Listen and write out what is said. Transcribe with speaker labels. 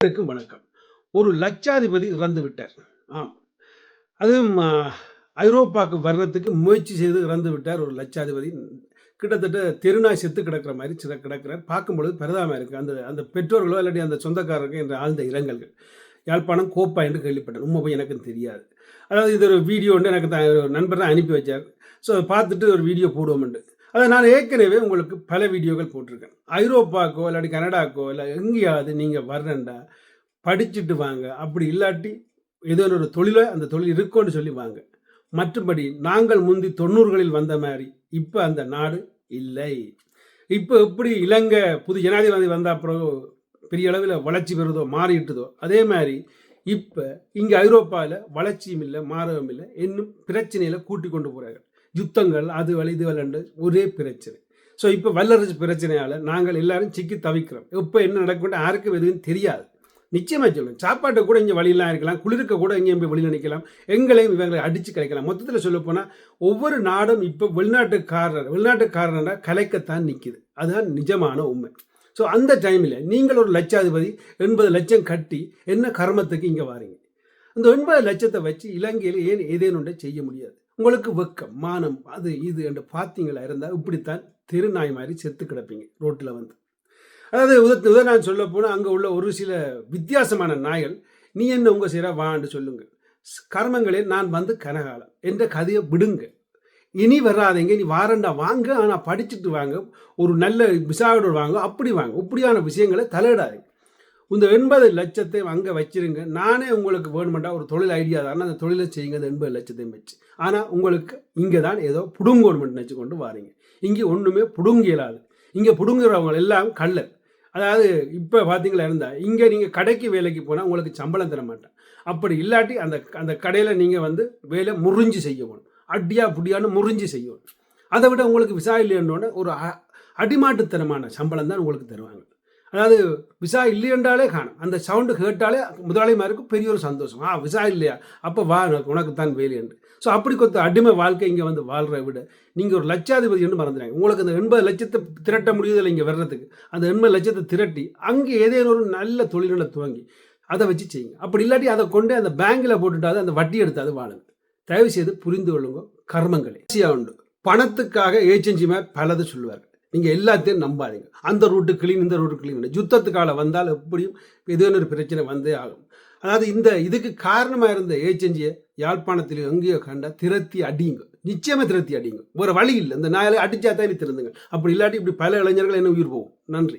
Speaker 1: அனைவருக்கும் வணக்கம். ஒரு லட்சாதிபதி இறந்து விட்டார் ஆம். அதுவும் ஐரோப்பாவுக்கு வர்றதுக்கு முயற்சி செய்து இறந்து விட்டார் ஒரு லட்சாதிபதி. கிட்டத்தட்ட தெருநாய் செத்து கிடக்கிற மாதிரி சில கிடக்கிறார். பார்க்கும்பொழுது பிரதாம இருக்கு. அந்த அந்த பெற்றோர்களோ இல்லாட்டி அந்த சொந்தக்காரருக்கு என்ற ஆழ்ந்த இரங்கல்கள். யாழ்ப்பாணம் கோப்பா என்று கேள்விப்பட்டேன். உண்மை போய் எனக்கு தெரியாது. அதாவது இது ஒரு வீடியோ எனக்கு தான் ஒரு நண்பர் தான் அனுப்பி வச்சார். ஸோ அதை பார்த்துட்டு ஒரு வீடியோ போடுவோம்ண்டு அதை நான் ஏற்கனவே உங்களுக்கு பல வீடியோக்கள் போட்டிருக்கேன். ஐரோப்பாக்கோ இல்லாட்டி கனடாக்கோ இல்லை எங்கேயாவது நீங்கள் வரணுண்டா படிச்சுட்டு வாங்க. அப்படி இல்லாட்டி ஏதோ ஒரு தொழிலை அந்த தொழில் இருக்கும்னு சொல்லி வாங்க. மற்றபடி நாங்கள் முந்தி தொண்ணூறுகளில் வந்த மாதிரி இப்போ அந்த நாடு இல்லை. இப்போ எப்படி இலங்கை புது ஜனாதிபதி வந்த அப்புறம் பெரிய அளவில் வளர்ச்சி பெறுதோ மாறிட்டுதோ அதே மாதிரி இப்போ இங்கே ஐரோப்பாவில் வளர்ச்சியும் இல்லை மாறவும் இல்லை. இன்னும் பிரச்சனையில் கூட்டி கொண்டு போகிறார்கள் யுத்தங்கள் அது வழி இது வழண்டு ஒரே பிரச்சனை. ஸோ இப்போ வல்லரசு பிரச்சனையால் நாங்கள் எல்லாரும் சிக்கி தவிக்கிறோம். இப்போ என்ன நடக்கும் யாருக்கும் எதுவும் தெரியாது. நிச்சயமாக சொல்லுவேன் சாப்பாட்டை கூட இங்கே வழியெல்லாம் இருக்கலாம். குளிர்க்க கூட இங்கேயும் போய் வெளியில் நிற்கலாம் எங்களையும் இவங்களை அடித்து கலைக்கலாம். மொத்தத்தில் சொல்ல போனால் ஒவ்வொரு நாடும் இப்போ வெளிநாட்டுக்காரர் வெளிநாட்டுக்காரனா கலைக்கத்தான் நிற்கிது அதுதான் நிஜமான உண்மை. ஸோ அந்த டைமில் நீங்கள் ஒரு லட்சாதிபதி எண்பது லட்சம் கட்டி என்ன கர்மத்துக்கு இங்கே வாரீங்க? அந்த ஒன்பது லட்சத்தை வச்சு இலங்கையில் ஏன் ஏதேனும் செய்ய முடியாது? உங்களுக்கு வெக்கம் மானம் அது இது என்று பார்த்தீங்களா இருந்தால் இப்படித்தான் தெருநாய் மாதிரி செத்து கிடப்பீங்க ரோட்டில் வந்து. அதாவது உத உத நான் சொல்ல போனால் அங்கே உள்ள ஒரு சில வித்தியாசமான நாய்கள் நீ என்ன உங்கள் செய்கிற வான்னு சொல்லுங்க ஸ்- கர்மங்களே நான் வந்து கனகாலம் என்ற கதையை விடுங்க. இனி வராதீங்க நீ வாரண்டா வாங்க ஆனால் படிச்சுட்டு வாங்க ஒரு நல்ல விசாவோட வாங்க அப்படி வாங்க இப்படியான விஷயங்களை தலையிடாதீங்க. இந்த எண்பது லட்சத்தை அங்கே வச்சிருங்க. நானே உங்களுக்கு வேணுமெண்டா ஒரு தொழில் ஐடியா தானே அந்த தொழிலை செய்யுங்க. அந்த எண்பது லட்சத்தையும் வச்சு. ஆனால் உங்களுக்கு இங்கே தான் ஏதோ புடுங்கோணுமெண்ட் நினச்சி கொண்டு வாரீங்க. இங்கே ஒன்றுமே புடுங்கியலாது இங்கே புடுங்குறவங்க எல்லாம் கள்ளர். அதாவது இப்போ பார்த்தீங்களா இருந்தால் இங்கே நீங்கள் கடைக்கு வேலைக்கு போனால் உங்களுக்கு சம்பளம் தர மாட்டேன். அப்படி இல்லாட்டி அந்த அந்த கடையில் நீங்கள் வந்து வேலை முறிஞ்சு செய்யணும். அடியா புடியான்னு முறிஞ்சு செய்யணும். அதை விட உங்களுக்கு விசா இல்லைன்னொன்னே ஒரு அ- அடிமாட்டுத்தனமான சம்பளம் தான் உங்களுக்கு தருவாங்க. அதாவது விசா இல்லையென்றாலே காணும். அந்த சவுண்டு கேட்டாலே முதலாளிமாருக்கு பெரிய ஒரு சந்தோஷம். ஆ விசா இல்லையா? அப்போ வா உனக்கு தான் வேலை என்று. ஸோ அப்படி கொத்த அடிமை வாழ்க்கை இங்கே வந்து வாழ்கிற விட நீங்கள் ஒரு லட்சாதிபதி என்று மறந்துடுறாங்க உங்களுக்கு அந்த எண்பது லட்சத்தை திரட்ட முடியுதில்லை இங்கே வர்றதுக்கு. அந்த எண்பது லட்சத்தை திரட்டி அங்கே ஏதேனும் ஒரு நல்ல தொழில்களை துவங்கி அதை வச்சு செய்யுங்க. அப்படி இல்லாட்டி அதை கொண்டு அந்த பேங்கில் போட்டுட்டாது அந்த வட்டி எடுத்தாது வாழுங்க. தயவு செய்து புரிந்து கொள்ளுங்க கர்மங்களே. ஈஸியாக உண்டு பணத்துக்காக ஏஜென்சி மேல் பலது சொல்லுவார்கள். நீங்கள் எல்லாத்தையும் நம்பாதீங்க. அந்த ரூட்டு கிளீன் இந்த ரூட்டு கிளீன் யுத்தத்துக்கால வந்தால் எப்படியும் ஏதேனும் ஒரு பிரச்சனை வந்தே ஆகும். அதாவது இந்த இதுக்கு காரணமாக இருந்த ஏஜென்சியை யாழ்ப்பாணத்தில் எங்கேயோ கண்டா திரத்தி அடியுங்க நிச்சயமாக திரத்தி அடியுங்க ஒரு வழி இல்லை. இந்த நாயில் அடிச்சா தான் நீ திருந்துங்க அப்படி இல்லாட்டி இப்படி பல இளைஞர்கள் என்ன உயிர் போகும்? நன்றி.